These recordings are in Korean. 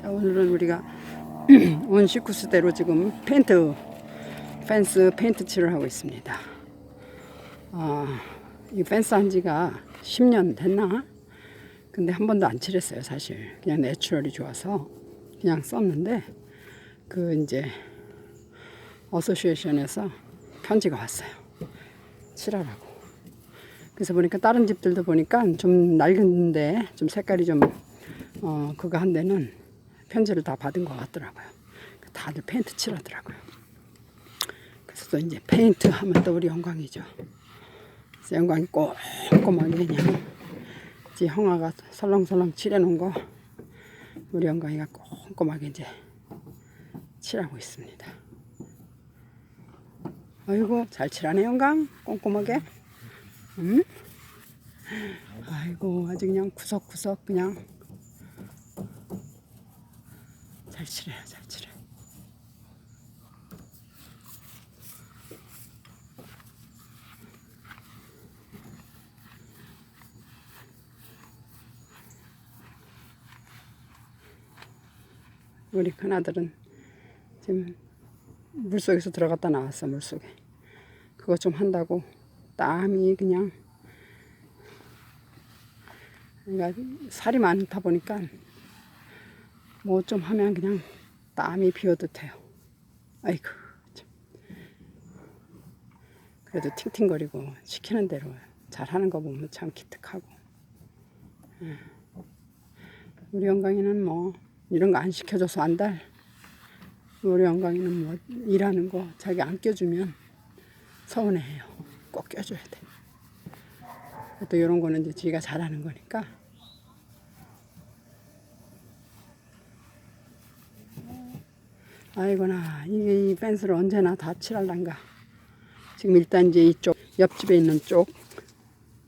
자, 오늘은 우리가 온 식구수대로 지금 페인트, 펜스 페인트 칠을 하고 있습니다. 아, 이 펜스 한 지가 10년 됐나? 근데 한 번도 안 칠했어요, 사실. 그냥 내추럴이 좋아서 그냥 썼는데, 그 이제, 어소시에이션에서 편지가 왔어요. 칠하라고. 그래서 보니까 다른 집들도 보니까 좀 낡은데 좀 색깔이 좀 어, 그거 한 데는 편지를 다 받은 것 같더라고요. 다들 페인트 칠하더라고요. 그래서 또 이제 페인트 하면 또 우리 영광이죠. 영광이 꼼꼼하게 그냥 이제 형아가 설렁설렁 칠해놓은 거 우리 영광이가 꼼꼼하게 이제 칠하고 있습니다. 아이고 잘 칠하네 영광 꼼꼼하게. 음? 아이고 아주 그냥 구석구석 그냥 잘 칠해요 잘 칠해. 우리 큰아들은 지금 물속에서 들어갔다 나왔어 물속에 그거 좀 한다고 땀이 그냥 그러니까 살이 많다 보니까 뭐 좀 하면 그냥 땀이 비어듯해요. 아이고 참. 그래도 팅팅거리고 시키는 대로 잘하는 거 보면 참 기특하고. 예. 우리 영광이는 뭐 이런 거 안 시켜줘서 안달. 우리 영광이는 뭐 일하는 거 자기 안 껴주면 서운해해요. 꼭 껴줘야 돼. 또 이런 거는 이제 지가 잘하는 거니까. 아이고나 이게 이 펜스를 언제나 다 칠할란가. 지금 일단 이제 이쪽 옆집에 있는 쪽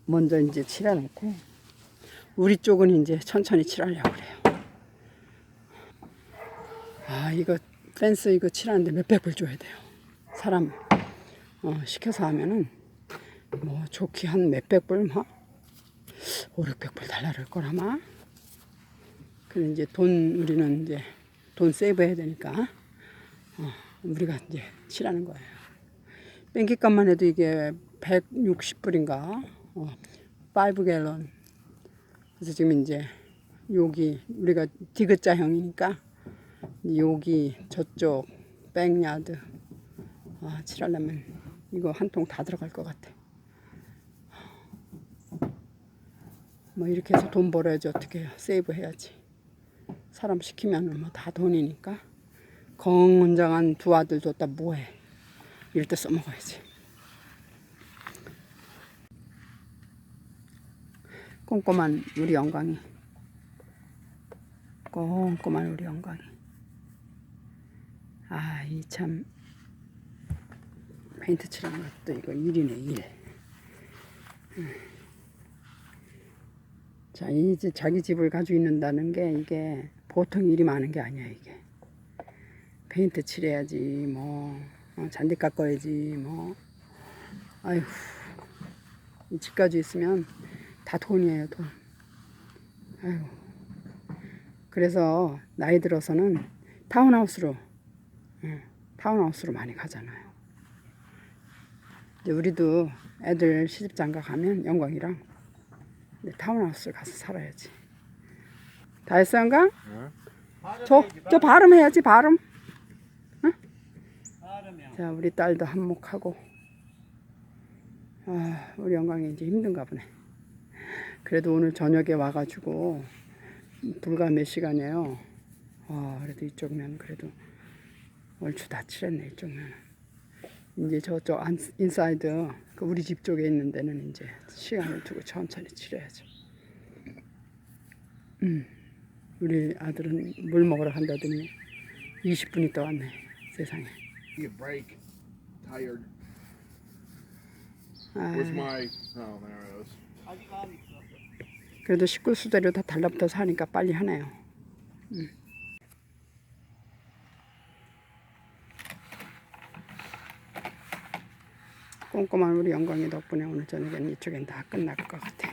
먼저 이제 칠해놓고 우리 쪽은 이제 천천히 칠하려고 그래요. 아 이거 펜스 이거 칠하는데 몇백 불 줘야 돼요. 사람 어, 시켜서 하면은 뭐 좋게 한 몇백 불, 뭐 오, 육백 불 달라 그럴 걸 아마. 그래 이제 돈 우리는 이제 돈 세이브 해야 되니까 어, 우리가 이제 칠하는 거예요. 뺑기값만 해도 이게 160불인가, 어, 5갤런. 그래서 지금 이제 여기 우리가 디귿자형이니까 여기 저쪽 백야드 아, 칠하려면 이거 한 통 다 들어갈 것 같아. 뭐 이렇게 해서 돈 벌어야지 어떻게 해요. 세이브 해야지. 사람 시키면 뭐 다 돈이니까. 건장한 두 아들 줬다 뭐해. 이럴 때 써먹어야지. 꼼꼼한 우리 영광이. 꼼꼼한 우리 영광이. 아, 이 참 페인트 칠하는 것도 이거 일이네, 일. 자, 이제 자기 집을 가지고 있는다는 게 이게 보통 일이 많은 게 아니야, 이게. 페인트 칠해야지, 뭐, 어, 잔디 깎아야지, 뭐. 아휴, 이 집까지 있으면 다 돈이에요, 돈. 아휴. 그래서 나이 들어서는 타운하우스로, 응, 타운하우스로 많이 가잖아요. 이제 우리도 애들 시집장가 가면 영광이랑 이제 타운하우스 가서 살아야지. 다 했어 영광? 저, 저 발음 해야지 발음. 응? 자 우리 딸도 한몫하고. 아 우리 영광이 이제 힘든가 보네. 그래도 오늘 저녁에 와가지고 불과 몇 시간이에요. 아 그래도 이쪽면 그래도 얼추 다 칠했네 이쪽면. 이제 저쪽 안, 인사이드 그 우리 집 쪽에 있는 데는 이제 시간을 두고 천천히 칠해야죠. 음, 우리 아들은 물 먹으러 간다더니 20분 있다 왔네 세상에. Give a break. Tired. 아, Where's my? Oh, there it is. 그래도 식구 수대로 다 달라붙어서 하니까 빨리 하네요. 음. 꼼꼼한 우리 영광이 덕분에 오늘 저녁에는 이쪽엔 다 끝날 것 같아.